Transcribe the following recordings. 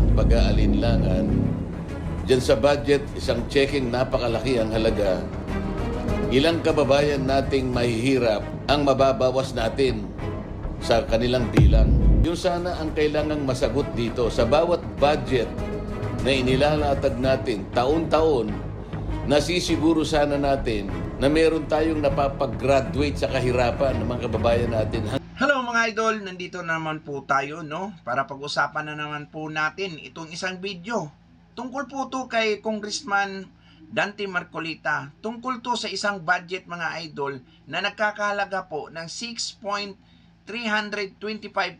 walang pag-aalinlangan, dyan sa budget, isang checking napakalaki ang halaga, ilang kababayan nating mahihirap ang mababawas natin sa kanilang bilang. Yun sana ang kailangang masagot dito sa bawat budget na inilalatag natin taon-taon, nasisiguro sana natin na meron tayong napapag-graduate sa kahirapan ng mga kababayan natin. Mga idol, nandito na naman po tayo no para pag-usapan na naman po natin itong isang video. Tungkol po to kay Congressman Dante Marcolita. Tungkol to sa isang budget mga idol na nagkakahalaga po ng 6.325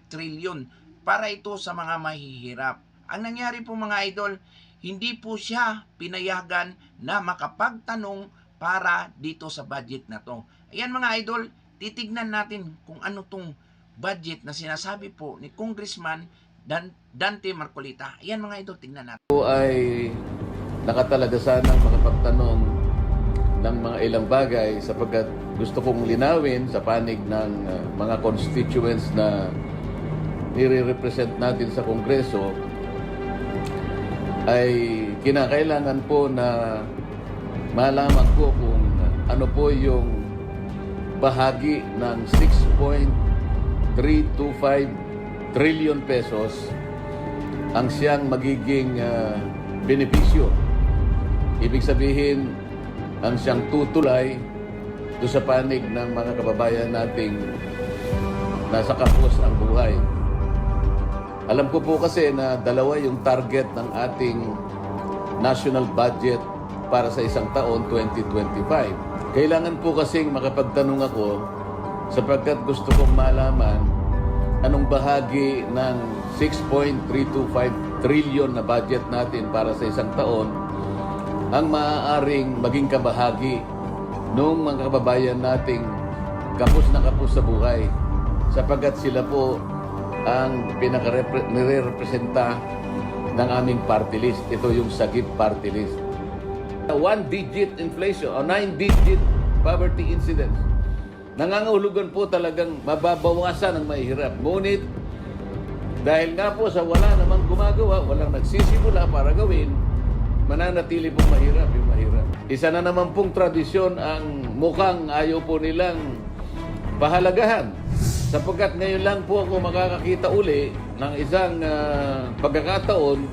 trillion para ito sa mga mahihirap. Ang nangyari po mga idol, hindi po siya pinayagan na makapagtanong para dito sa budget na to. Ayan mga idol, titignan natin kung ano tong budget na sinasabi po ni Congressman Dan Dante Marcolita. Ayan mga idol, tingnan natin. Ako ay nakatalaga sanang makapagtanong ng mga ilang bagay sapagkat gusto kong linawin sa panig ng uh, mga constituents na nire-represent natin sa Kongreso ay kinakailangan po na malaman ko kung ano po yung bahagi ng 6.325 trillion pesos ang siyang magiging ah, benepisyo. Ibig sabihin, ang siyang tutulay do sa panig ng mga kababayan nating nasa kapos ang buhay. Alam ko po kasi na dalawa yung target ng ating national budget para sa isang taon 2025. Kailangan po kasing makapagtanong ako sapagkat gusto kong malaman anong bahagi ng 6.325 trillion na budget natin para sa isang taon ang maaaring maging kabahagi ng mga kababayan nating kapos na kapos sa buhay sapagkat sila po ang pinaka-representa ng aming party list. Ito yung Sagip party list. One-digit inflation o nine-digit poverty incidence. Nangangahulugan po talagang mababawasan ang mahihirap. Ngunit dahil nga po sa wala namang gumagawa, walang nagsisimula para gawin, mananatili pong mahirap yung mahirap. Isa na naman pong tradisyon ang mukhang ayaw po nilang pahalagahan. Sapagkat ngayon lang po ako makakakita uli ng isang ah, pagkakataon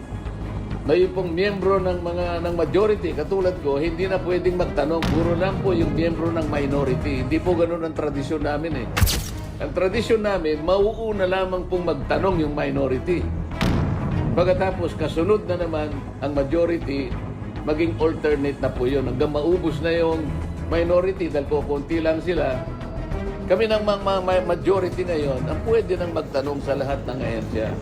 na yung pong miyembro ng mga ng majority. Katulad ko hindi na pwedeng magtanong. Puro lang po yung miyembro ng minority. Hindi po ganoon ang tradisyon namin eh. Ang tradisyon namin mauuna lamang pong magtanong yung minority. Pagkatapos kasunod na naman ang majority maging alternate na po yun. Hanggang maubos na yung minority dahil po konti lang sila. Kami ng mga majority ngayon ang pwede nang magtanong sa lahat ng ahensya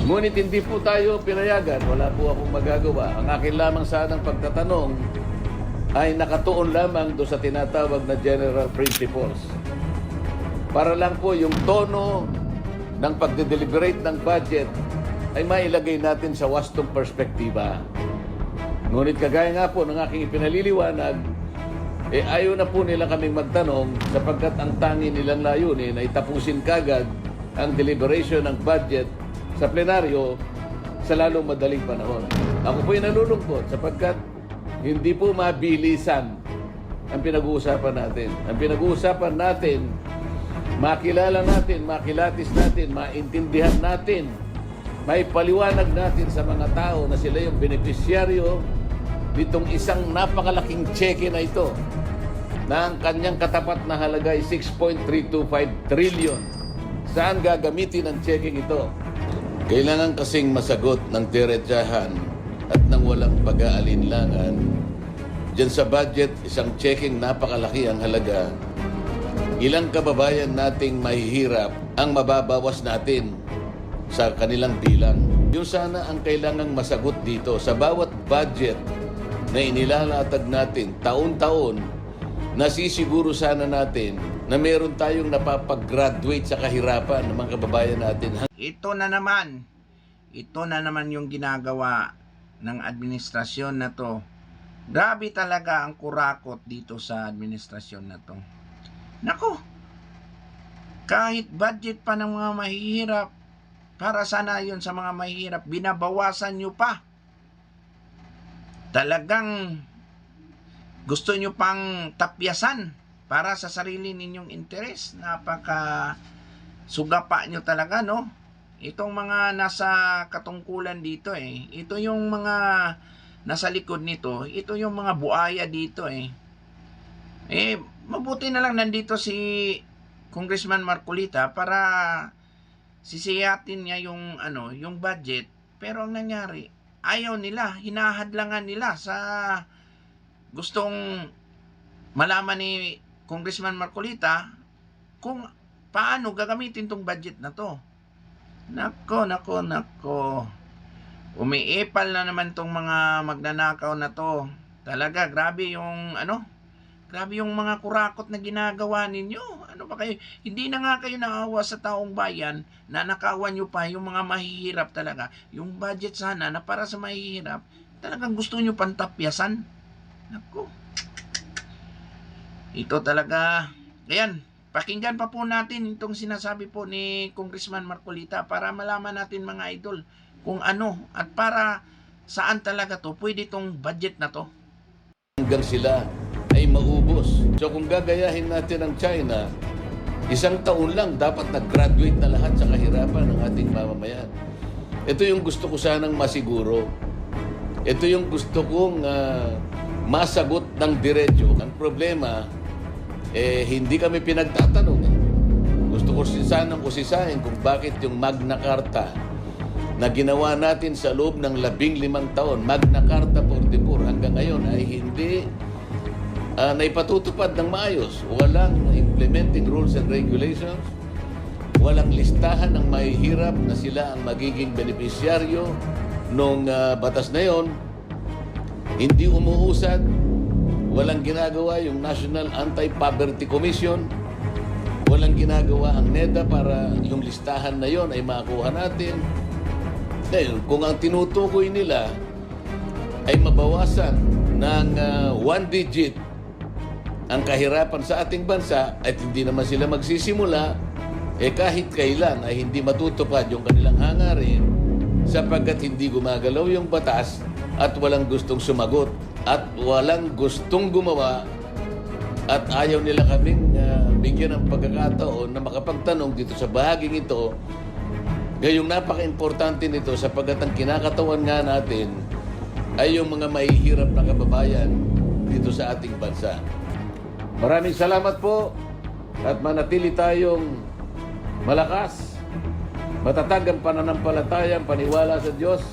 Ngunit hindi po tayo pinayagan, wala po akong magagawa. Ang akin lamang sanang pagtatanong ay nakatuon lamang do sa tinatawag na general principles. Para lang po yung tono ng pagde-deliberate ng budget ay mailagay natin sa wastong perspektiba. Ngunit kagaya nga po ng aking ipinaliliwanag, eh ayaw na po nila kaming magtanong sapagkat ang tangi nilang layunin ay tapusin kagad ang deliberation ng budget sa plenaryo sa lalong madaling panahon. Ako po'y nalulungkot sapagkat hindi po mabilisan ang pinag-uusapan natin. Ang pinag-uusapan natin, makilala natin, makilatis natin, maintindihan natin, may paliwanag natin sa mga tao na sila yung benepisyaryo nitong isang napakalaking cheque na ito na ang kanyang katapat na halaga ay 6.325 trillion. Saan gagamitin ang checking ito? Kailangan kasing masagot ng diretsahan at ng walang pag-aalinlangan. Diyan sa budget, isang checking napakalaki ang halaga. Ilang kababayan nating mahihirap ang mababawas natin sa kanilang bilang. Yung sana ang kailangang masagot dito sa bawat budget na inilalatag natin taon-taon, nasisiguro sana natin na meron tayong napapag-graduate sa kahirapan ng mga kababayan natin Ito na naman, ito na naman yung ginagawa ng administrasyon na to. Grabe talaga ang kurakot dito sa administrasyon na to. Nako, kahit budget pa ng mga mahihirap, para sana yun sa mga mahihirap, binabawasan nyo pa. Talagang gusto nyo pang tapyasan para sa sarili ninyong interes. Napaka sugapa nyo talaga, no? Itong mga nasa katungkulan dito eh. Ito yung mga nasa likod nito. Ito yung mga buaya dito eh. Eh, mabuti na lang nandito si Congressman Marcolita para sisiyatin niya yung ano, yung budget. Pero ang nangyari, ayaw nila, hinahadlangan nila sa gustong malaman ni Congressman Marcolita kung paano gagamitin tong budget na to. Nako, nako, nako. Umiipal na naman tong mga magnanakaw na to. Talaga, grabe yung ano, grabe yung mga kurakot na ginagawa ninyo. Ano ba kayo? Hindi na nga kayo naawa sa taong bayan na nakawan nyo pa yung mga mahihirap talaga. Yung budget sana na para sa mahihirap, talagang gusto nyo pantapyasan. Nako. Ito talaga, ayan, pakinggan pa po natin itong sinasabi po ni Congressman Marcolita para malaman natin mga idol kung ano at para saan talaga to pwede itong budget na to. hanggang sila ay maubos. So kung gagayahin natin ang China, isang taon lang dapat nag-graduate na lahat sa kahirapan ng ating mamamayan. Ito yung gusto ko sanang masiguro. Ito yung gusto kong ah, masagot ng diretso. Ang problema, eh, hindi kami pinagtatanong. Gusto ko si- sanang kusisahin kung bakit yung Magna Carta na ginawa natin sa loob ng labing limang taon, Magna Carta 44, hanggang ngayon ay hindi ah, naipatutupad ng maayos. Walang implementing rules and regulations, walang listahan ng mahihirap na sila ang magiging benepisyaryo nung ah, batas na yon. Hindi umuusad, walang ginagawa yung National Anti-Poverty Commission, walang ginagawa ang NEDA para yung listahan na yon ay makuha natin. Ngayon, kung ang tinutukoy nila ay mabawasan ng ah, one digit ang kahirapan sa ating bansa at hindi naman sila magsisimula, eh kahit kailan ay hindi matutupad yung kanilang hangarin sapagkat hindi gumagalaw yung batas at walang gustong sumagot at walang gustong gumawa at ayaw nila kaming ah, bigyan ng pagkakataon na makapagtanong dito sa bahaging ito Gayong napaka-importante nito sapagkat ang kinakatawan nga natin ay yung mga mahihirap na kababayan dito sa ating bansa. Maraming salamat po at manatili tayong malakas, matatag ang pananampalataya, ang paniwala sa Diyos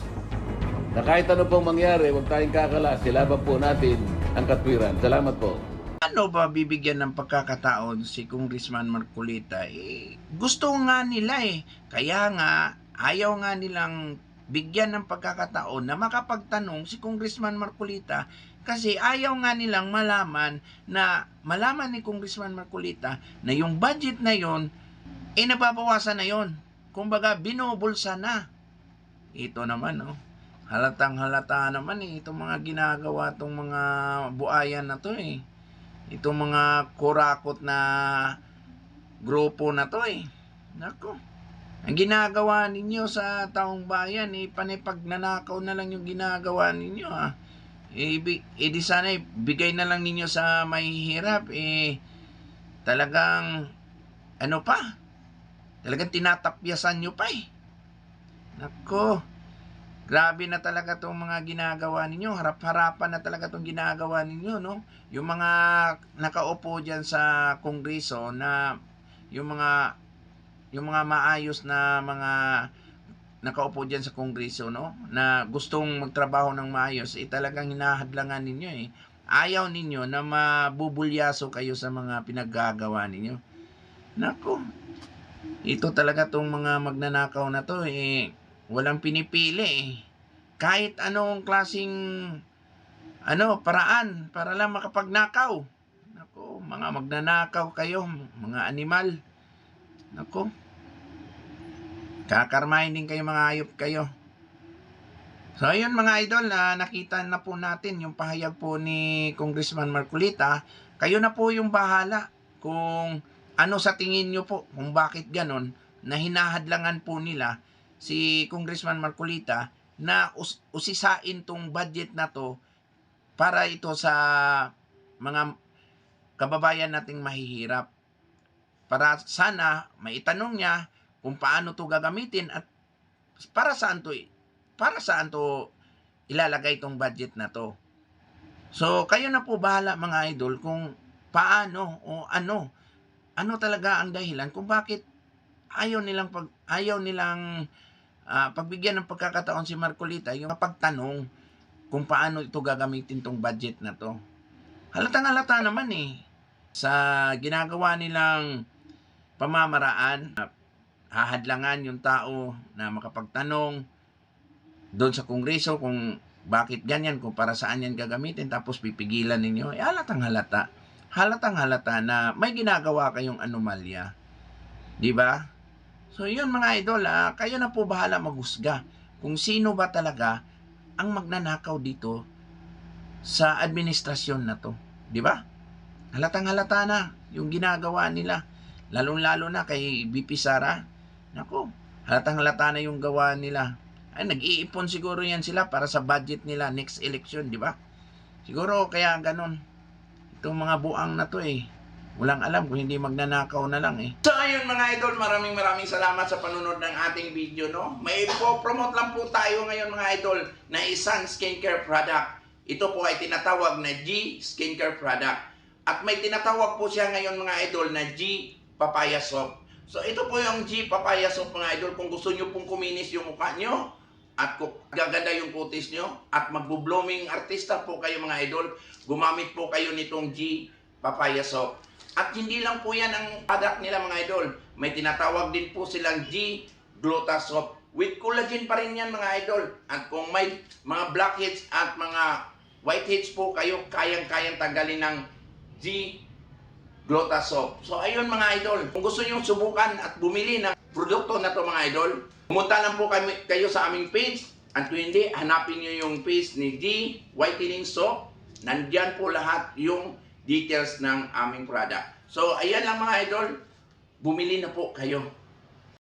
na kahit ano pong mangyari, huwag tayong kakala, silaban po natin ang katwiran. Salamat po. Ano ba bibigyan ng pagkakataon si Congressman Marcolita? Eh, gusto nga nila eh. Kaya nga, ayaw nga nilang bigyan ng pagkakataon na makapagtanong si Congressman Marcolita kasi ayaw nga nilang malaman na malaman ni Congressman Marcolita na yung budget na yon eh nababawasan na yon. Kumbaga binubulsa na. Ito naman oh. Halatang halata naman eh itong mga ginagawa tong mga buayan na to eh itong mga kurakot na grupo na to eh. Nako. Ang ginagawa ninyo sa taong bayan, eh, panipag nanakaw na lang yung ginagawa ninyo, ah. Eh, eh, di sana, eh, bigay na lang ninyo sa mahihirap, eh, talagang, ano pa? Talagang tinatapyasan nyo pa, eh. Nako. Grabe na talaga tong mga ginagawa ninyo. Harap-harapan na talaga tong ginagawa ninyo, no? Yung mga nakaupo diyan sa kongreso na yung mga yung mga maayos na mga nakaupo diyan sa kongreso, no? Na gustong magtrabaho ng maayos, eh talagang hinahadlangan ninyo eh. Ayaw ninyo na mabubulyaso kayo sa mga pinaggagawa ninyo. Nako. Ito talaga tong mga magnanakaw na to eh walang pinipili eh. Kahit anong klasing ano, paraan para lang makapagnakaw. Nako, mga magnanakaw kayo, mga animal. Nako. Kakarmahin din kayo mga hayop kayo. So ayun mga idol, na nakita na po natin yung pahayag po ni Congressman Marcolita. Kayo na po yung bahala kung ano sa tingin nyo po, kung bakit ganon, na hinahadlangan po nila si Congressman Marcolita na us- usisain tong budget na to para ito sa mga kababayan nating mahihirap. Para sana maitanong niya kung paano to gagamitin at para saan to para saan to ilalagay tong budget na to. So, kayo na po bahala mga idol kung paano o ano ano talaga ang dahilan kung bakit ayaw nilang pag ayaw nilang ah, pagbigyan ng pagkakataon si Marcolita yung pagtanong kung paano ito gagamitin tong budget na to. Halatang halata naman eh sa ginagawa nilang pamamaraan ah, hahadlangan yung tao na makapagtanong doon sa kongreso kung bakit ganyan, kung para saan yan gagamitin, tapos pipigilan ninyo, eh, halatang halata. Halatang halata na may ginagawa kayong anomalya. Di ba? So, yun mga idol, ah, kayo na po bahala maghusga kung sino ba talaga ang magnanakaw dito sa administrasyon na to. Di ba? Halatang halata na yung ginagawa nila. Lalong-lalo na kay BP Sara. Nako, halatang halata na yung gawa nila. Ay, nag-iipon siguro yan sila para sa budget nila next election, di ba? Siguro kaya ganun. Itong mga buang na to eh. Walang alam kung hindi magnanakaw na lang eh. So ayun mga idol, maraming maraming salamat sa panunod ng ating video, no? May po-promote lang po tayo ngayon mga idol na isang skincare product. Ito po ay tinatawag na G Skincare Product. At may tinatawag po siya ngayon mga idol na G Papaya Soap. So ito po yung G Papaya Soap mga idol. Kung gusto nyo pong kuminis yung mukha nyo, at kung gaganda yung kutis nyo, at magbo-blooming artista po kayo mga idol, gumamit po kayo nitong G Papaya Soap. At hindi lang po yan ang product nila mga idol. May tinatawag din po silang G Gluta Soap. With collagen pa rin yan mga idol. At kung may mga blackheads at mga whiteheads po kayo, kayang-kayang tanggalin ng G Gluta Soap. So ayun mga idol, kung gusto nyo subukan at bumili ng produkto na to mga idol, pumunta lang po kami, kayo sa aming page. At kung hindi, hanapin nyo yung page ni G Whitening Soap. Nandyan po lahat yung details ng aming product. So ayan lang mga idol, bumili na po kayo.